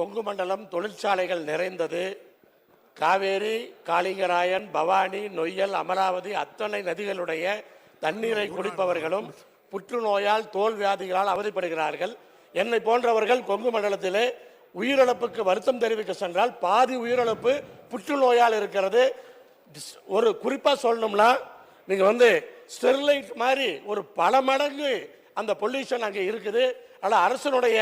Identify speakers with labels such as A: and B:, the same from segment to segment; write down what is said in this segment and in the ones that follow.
A: கொங்கு மண்டலம் தொழிற்சாலைகள் நிறைந்தது. காவேரி காளிங்கராயன் பவானி நொய்யல் அமராவதி அத்தனை நதிகளுடைய தண்ணீரை குடிப்பவர்களும் புற்றுநோயால் தோல் வியாதிகளால் அவதிப்படுகிறார்கள். என்னை போன்றவர்கள் கொங்கு மண்டலத்திலே உயிரிழப்புக்கு வருத்தம் தெரிவிக்க சென்றால் பாதி உயிரிழப்பு புற்றுநோயால் இருக்கிறது. ஒரு குறிப்பாக சொல்லணும்னா நீங்கள் வந்து ஸ்டெர்லைட் மாதிரி ஒரு பல மடங்கு அந்த பொல்யூஷன் அங்கே இருக்குது. ஆனால் அரசனுடைய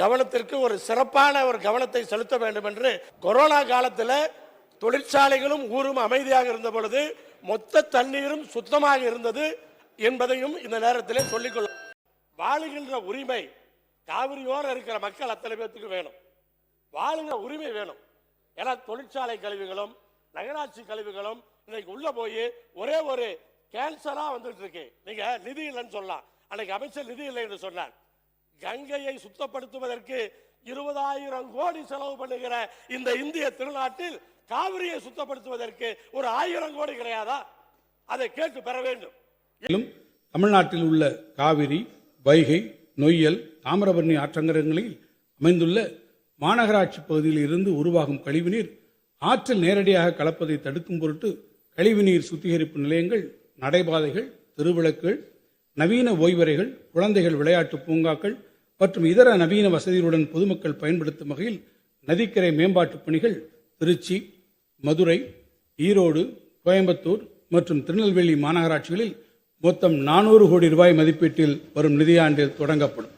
A: கவனத்திற்கு ஒரு சிறப்பான ஒரு கவனத்தை செலுத்த வேண்டும் என்று கொரோனா காலத்தில் தொழிற்சாலைகளும் ஊரும் அமைதியாக இருந்த பொழுது மொத்த தண்ணீரும் சுத்தமாக இருந்தது என்பதையும் இந்த நேரத்தில் சொல்லிக்கொள்ள வாழுகின்ற உரிமை காவிரியோடு இருக்கிற மக்கள் அத்தனை பேர்த்துக்கு வேணும். வாழுகிற உரிமை வேணும். ஏன்னா தொழிற்சாலை கழிவுகளும் நகராட்சி கழிவுகளும் இன்னைக்கு உள்ள போய் ஒரே ஒரு கேன்சரா வந்துட்டு இருக்கு. நீங்க நிதி இல்லைன்னு சொல்லலாம். அன்னைக்கு அமைச்சர் நிதி இல்லை என்று சொன்னார். கங்கையை சுத்தப்படுத்துவதற்கு இருபதாயிரம் கோடி செலவு பண்ணுகிற இந்த இந்திய திருநாட்டில் காவிரியை சுத்தப்படுத்துவதற்கு ஒரு ஆயிரம் கோடி கிடையாதா? அதை கேட்டு பெற வேண்டும்.
B: மேலும் தமிழ்நாட்டில் உள்ள காவிரி வைகை நொய்யல் தாமிரபரணி ஆற்றங்கரங்களில் அமைந்துள்ள மாநகராட்சி பகுதியில் இருந்து உருவாகும் கழிவுநீர் ஆற்றில் நேரடியாக கலப்பதை தடுக்கும் பொருட்டு கழிவுநீர் சுத்திகரிப்பு நிலையங்கள் நடைபாதைகள் திருவிளக்குகள் நவீன ஓய்வறைகள் குழந்தைகள் விளையாட்டு பூங்காக்கள் மற்றும் இதர நவீன வசதிகளுடன் பொதுமக்கள் பயன்படுத்தும் வகையில் நதிக்கரை மேம்பாட்டுப் பணிகள் திருச்சி மதுரை ஈரோடு கோயம்புத்தூர் மற்றும் திருநெல்வேலி மாநகராட்சிகளில் மொத்தம் நானூறு கோடி ரூபாய் மதிப்பீட்டில் வரும் நிதியாண்டில் தொடங்கப்படும்.